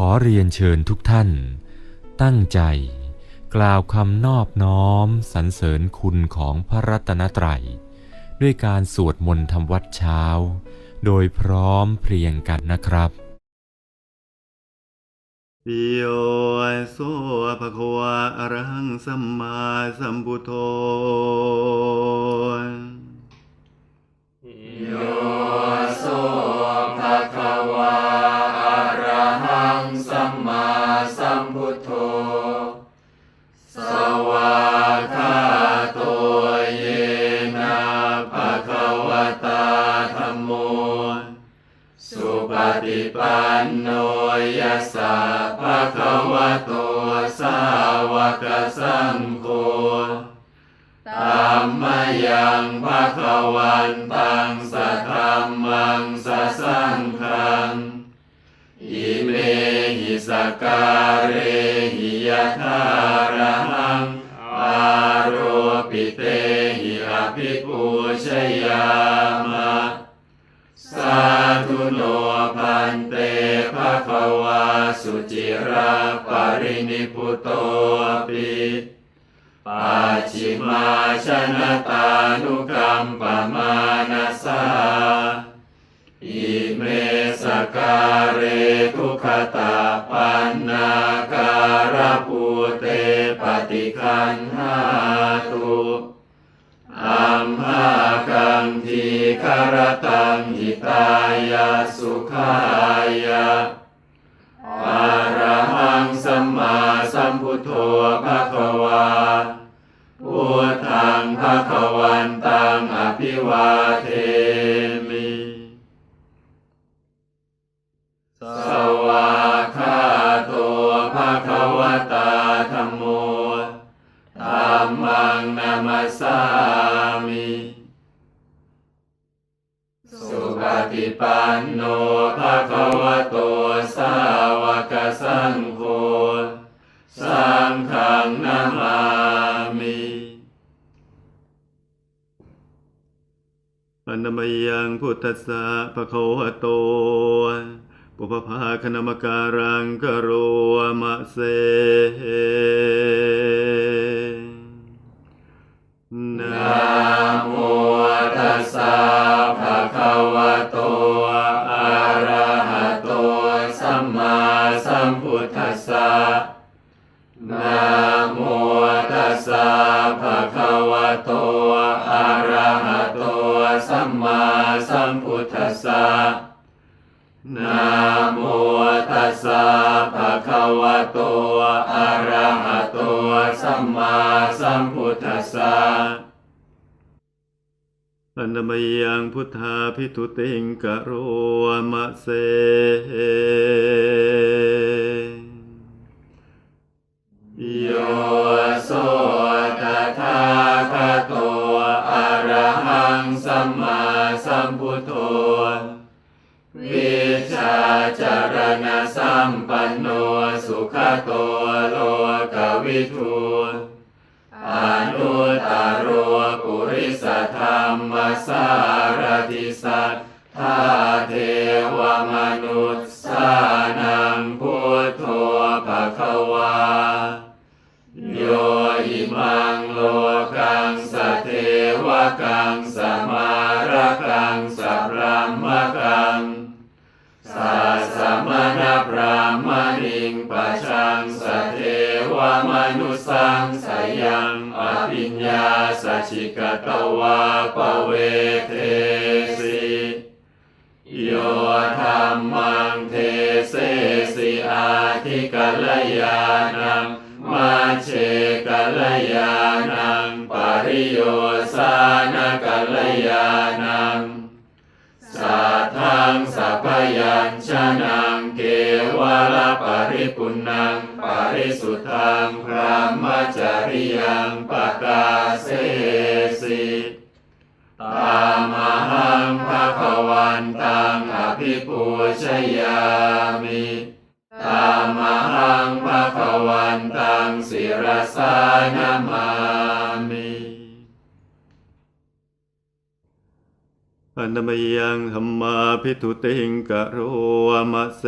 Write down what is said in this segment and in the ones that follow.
ขอเรียนเชิญทุกท่าน ตั้งใจ กล่าวคำนอบน้อมสรรเสริญคุณของพระรัตนตรัย ด้วยการสวดมนต์ทำวัดเช้า โดยพร้อมเพรียงกันนะครับโยโสภะคะวะอะระหังสัมมาสัมพุทโธโยโส มมังสัสสังฆังอิเมหิสการเรหิยะทาระหังอาโรปิเตหิอภิปูชยามะสาธุโนพันเตภะคะวาสุจิราปรินิพุโตปิปัจฉิมาชนะตานุกัมปะมานา การเรทุขตาปันนาการปูเตปฏิคันหาตุอัมหากังทีคารตังหิตายาสุขายาอะรหังสัมมาสัมพุทโธภะคะวาพุทธังภะคะวันตังอภิวาเท ปนมยังพุทธัสสะภะคะวะโตปุพพาคณมการังกโรมะเสนะนะโมตัสสะภะคะวะโตอะระหะโตสัมมาสัมพุทธัสสะนะ สะภะคะวะโตอะระหะโตสัมมาสัมพุทธัสสะอนมยังพุทธาพิทุติงกโรมะเส สชิกตวาปเวเทสิโยธรรมังเทเสสิอาทิกลยานังมาเชกลยานังปริโยสานกลยานัง สัพยัญชนะเกวาลปริปุณังปริสุทธังพระมจริยังปกาเสสิตามหังภะควันตังอภิปูชยา อนนมยังธรรมาพิทุติงกะโรมะเส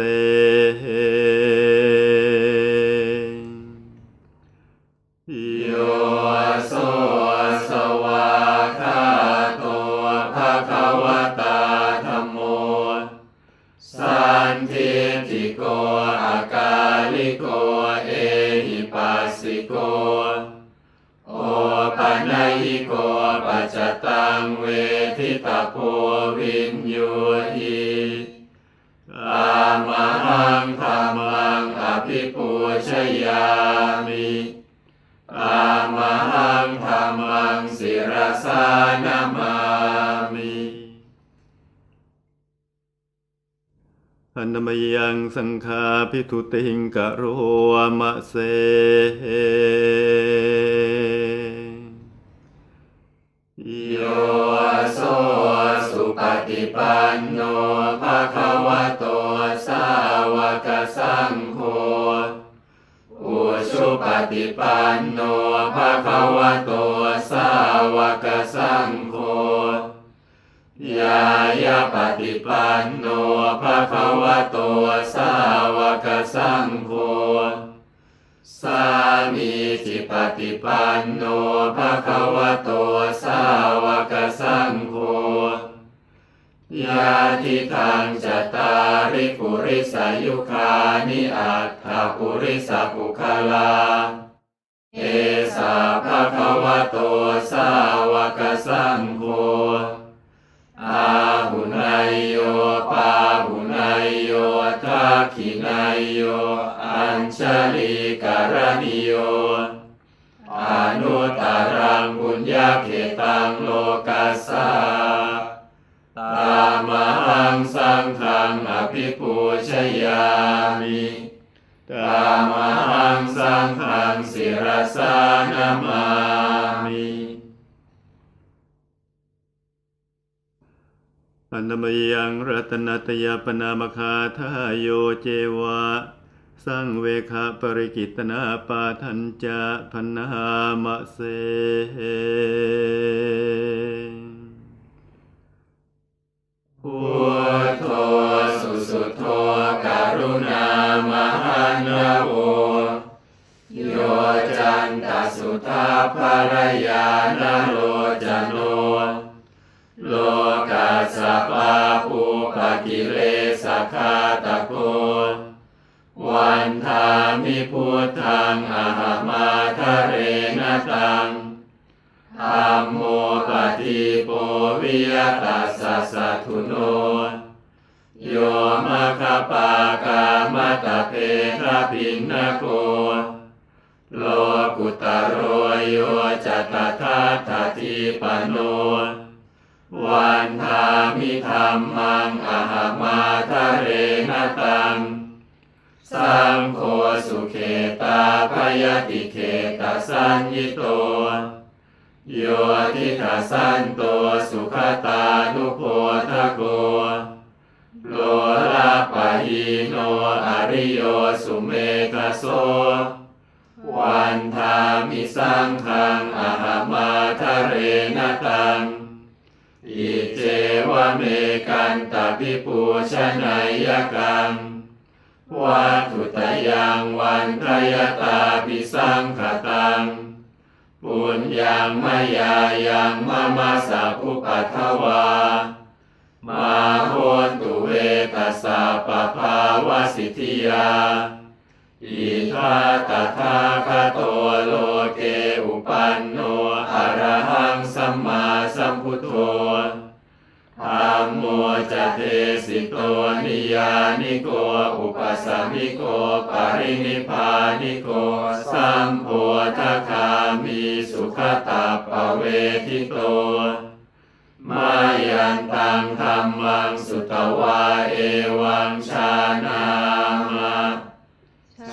ศิรสานามามิอันนมยังสังฆาพิทุติงกะโรมะเสโยโสสุปฏิปันโนภะคะวะโตสาวกสังโฆอุชุ ปฏิปันโนภะคะวะโตสาวกสังโฆยายาปฏิปันโนภะคะวะโตสาวกสังโฆสามีจิปฏิปันโนภะคะวะโตสาวกสังโฆ ยาทิทางจตาริปุริสายุคานิอัตถาปุริสปุคลา เอสาภะคะวะโตสาวกสังโฆอาหุนายโยปาหุนายโยทักขินายโย อัญชลีการณิโยอนุตตรังบุญญาเขตังโลกัสสา งสังฆังอภิปูชยามิตามังสังฆังศิรสานามามิอันนมยังรัตนัตยปนามคาทายโยเจวะสังเวคาปริกิตนาปาทัญจะพนามะเส พุทโธสุสุโธการุณามหันโวโยจันตสุทาภรยานโลจโน โลกัสสะปาปูปะกิเลสคาตะโกวันทามิพุทธังอาหามาทะเรนตังธัมโมปฏิโปวิยตัสสะ โยมะคาปากามะตะเพคะปินนโกโลกุตโรโยจัตถาทาทิปโนวันทามิธรรมังอหามาทะเรนตัง สังโฆสุเขตาพยติเขตสัญญิโต โยทิทัสันโตสุขตานุโพทะโก ปะหิโนอริโยสุเมกะโสวันทามิสังขังอาหามาทะเรนตังอิเจวเมกันตะปิปูชนัยยกังวัตถุตยังวันทยตาปิสังขตัง ปุญญังมายายังมามาสาภุปัทวา มา ตัสสะปะภาวสิทธิยาอิทาตถาคโตโลเกอุปันโนอะระหังสัมมาสัมพุทโธธัมโมจเทสิโตนิยานิโกอุปสัมมิโกปรินิพานิโกสัมโพธคามีสุขตาปเวทิโต มายันตังธรรมังสุตวาเอวังชานามา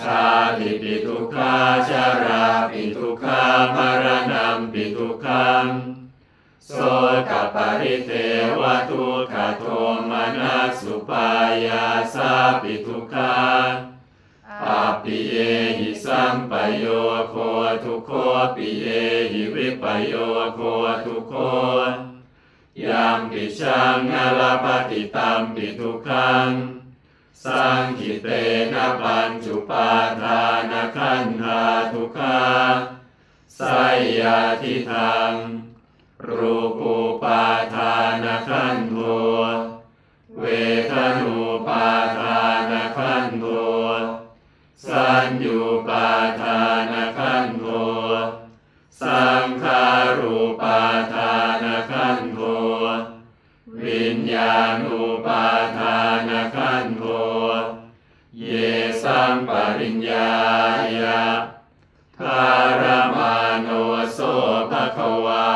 ชาติปิทุกขาชาราปิทุกขามรณะปิทุกขังโสกปริเทวทุกขโทมานัสสุปายาสาปิทุกขาปัปปิเยหิสัมปโยโคทุโคปิเยหิวิปโยโคทุโค ยามปิชังนลปฏิตัมปิทุกขังสังคิเตนะปัญจุปาทานะขันธาทุกขาสายยาทิทังรูปูปาทานะขันโทเวทนูปาทานะขันโทสัญญูปาทานขั ปริญญายะทารมาโนโสภควา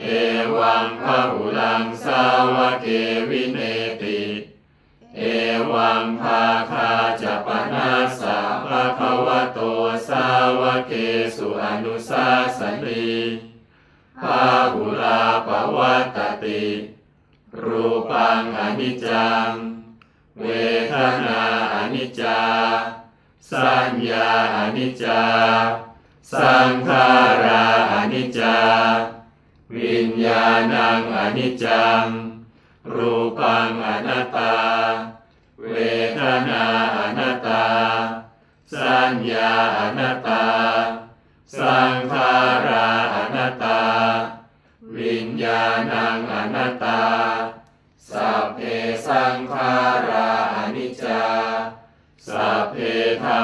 เอวังพหุลังสาวเกวินเนติ เอวังภาคาจะปนาสาภะคะวโตสาวเกสุอนุสาสนีภาหุลาปวัตติ รูปังอนิจจัง เวทนาอนิจจา สัญญาอนิจจา สังขาราอนิจจา วิญญาณังอนิจจัง รูปังอนัตตา เวทนาอนัตตา สัญญาอนัตตา สังขาร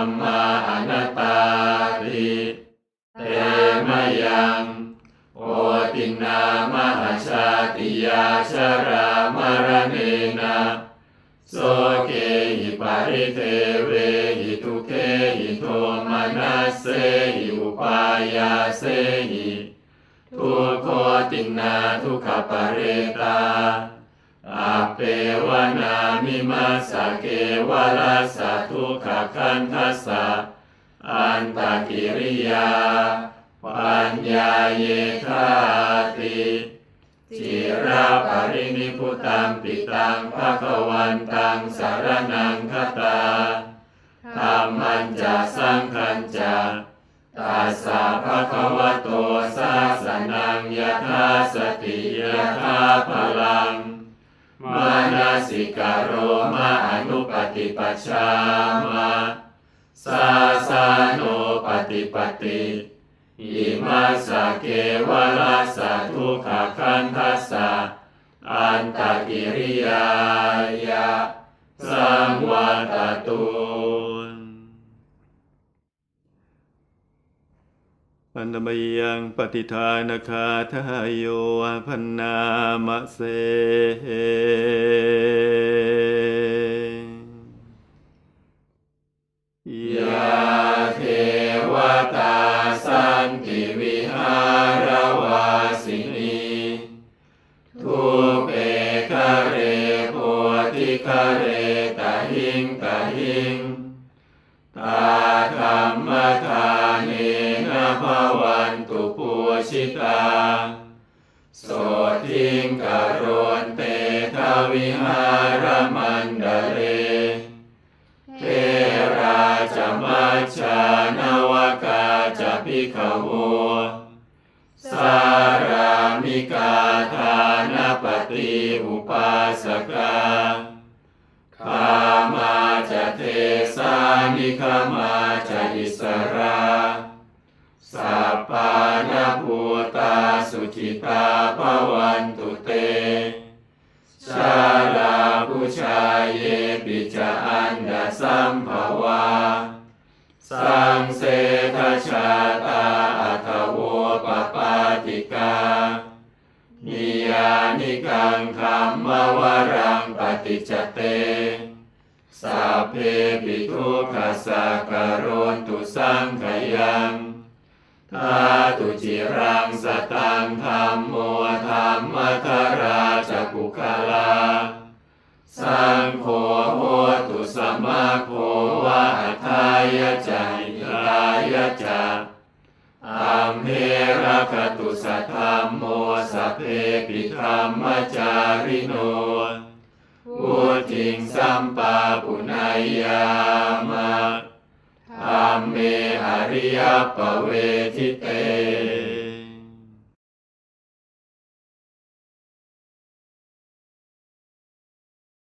ธรรมาอนัตตาติเตมยังโอตินามหาชาติยาชรามรเนนะโสเกหิปาริเทเวหิทุเกหิโทมานัสเสหิอุปายาเสหิทุโคตินาทุขปเรตา อาเปวนามิมาสะเกวลาสะทุกขคันทัสสะอันตกิริยา ปัญญาเยคาติจิราปรินิพุตังปิตังภะคะวันตังสารนังคตาธรรมันจะสังคัญจะตัสสะภะคะวะโตสาสนังยถาสติยถาพลัง มานาสิกาโรมาอนุปฏิปัชามาสาสาโนปฏิปติอิมาสเกวลาสะทุกขคันทัสสะอันตกิริยายะสังวัตตุ ปันมยังปฏิทานคาทายโยพันนามะเสยาเทวตาสันติวิ ตาโสทิงกโรนเตทวิหารมันดเรเทราจมัจฉานวกาจะพิขโวสารามิกาทานปฏิอุปาสกาขามาจะเทสานิคมา สุขิตาภวันตุเต ชาลาผู้ชายเยปิจาอันดาสัมภวา สังเสทชาตาอัตโวปปาติกานิยานิกังคำมวรังปฏิจเตสัพเพปิทุกขสักการนตุสังขยัง ทาตุจิรังสตังธรรมโมธรรมทาราจกุคาลา สังโฆโหตุสมาโควะทายะจายทายะจาอัมเพระคตุสัทธรรมโมสัพเพปิธรรมจาริโนวุติงสัมปาปุณายยามะ มเมหริยปเวทิเต